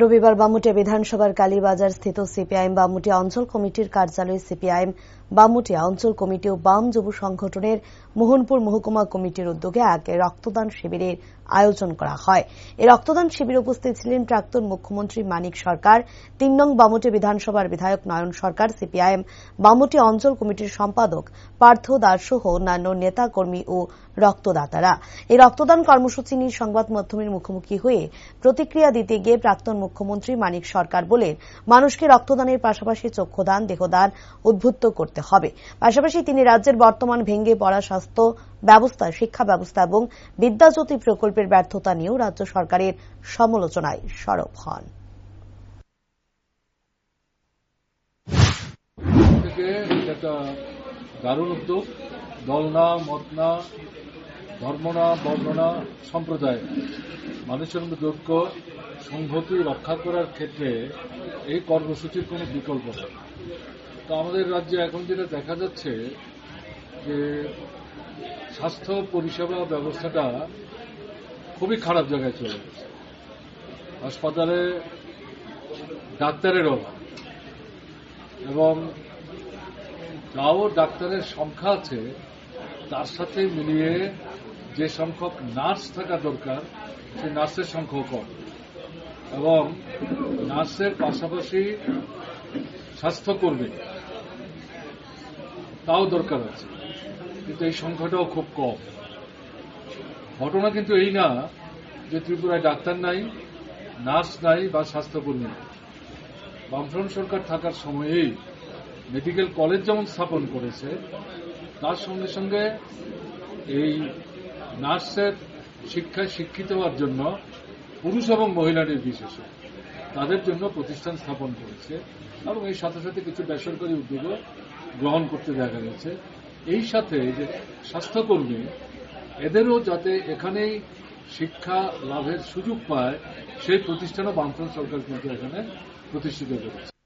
রবিবার বামুটিয়া বিধানসভার কালীবাজার স্থিত সিপিআইএম বামুটিয়া অঞ্চল কমিটির কার্যালয়ে সিপিআইএম বামুটিয়া অঞ্চল কমিটি ও বাম যুব সংগঠনের মোহনপুর মহকুমা কমিটির উদ্যোগে এক রক্তদান শিবিরের আয়োজন করা হয়। এই রক্তদান শিবিরে উপস্থিত ছিলেন প্রাক্তন মুখ্যমন্ত্রী মানিক সরকার, তিন নং বামুটিয়া বিধানসভার বিধায়ক নয়ন সরকার, সিপিআইএম বামুটিয়া অঞ্চল কমিটির সম্পাদক পার্থ দাস সহ অন্যান্য নেতাকর্মী ও রক্তদাতারা। এই রক্তদান কর্মসূচি নিয়ে সংবাদ মাধ্যমের মুখোমুখি হয়ে প্রতিক্রিয়া দিতে গিয়ে প্রাক্তন মুখ্যমন্ত্রী মানিক সরকার বলেন, মানুষকে রক্তদানের পাশাপাশি চক্ষুদান, দেহদান উদ্বুদ্ধ করতে হবে। পাশাপাশি তিনি রাজ্যের বর্তমান ভেঙে পড়া স্বাস্থ্য ব্যবস্থা, শিক্ষা ব্যবস্থা এবং বিদ্যাজ্যোতি প্রকল্পের ব্যর্থতা নিয়েও রাজ্য সরকারের সমালোচনায় সরব হন। একটা দারুণ ধর্ম না বর্ণ সম্প্রদায়। মানুষের মধ্যে ঐক্য সংহতি রক্ষা করার ক্ষেত্রে এই কর্মসূচির কোনো বিকল্প নেই। তো আমাদের রাজ্যে এখন যেটা দেখা যাচ্ছে যে স্বাস্থ্য পরিষেবা ব্যবস্থাটা খুবই খারাপ জায়গায় চলে গেছে। হাসপাতালে ডাক্তারের অভাব এবং যাও ডাক্তারের সংখ্যা আছে, তার সাথে মিলিয়ে যে সংখ্যক নার্স থাকা দরকার, সেই নার্সের সংখ্যাও কম। এবং নার্সের পাশাপাশি স্বাস্থ্যকর্মী। তাও দরকার আছে। কিন্তু এই সংখ্যাটাও খুব কম। ঘটনা কিন্তু এই না যে ত্রিপুরায় ডাক্তার নাই, নার্স নাই বা স্বাস্থ্যকর্মী নাই। বামফ্রন্ট সরকার থাকার সময়েই মেডিকেল কলেজ যেমন স্থাপন করেছে, তার সঙ্গে সঙ্গে এই নার্সের শিক্ষায় শিক্ষিত হওয়ার জন্য পুরুষ এবং মহিলা নির্বিশেষে তাদের জন্য প্রতিষ্ঠান স্থাপন করেছে এবং এই সাথে সাথে কিছু বেসরকারি উদ্যোগও গ্রহণ করতে দেখা গেছে এই সাথে যে স্বাস্থ্যকর্মী, এদেরও যাতে এখানেই শিক্ষা লাভের সুযোগ পায়, সেই প্রতিষ্ঠানও বামফ্রন্ট সরকার কিন্তু এখানে প্রতিষ্ঠিত করেছে।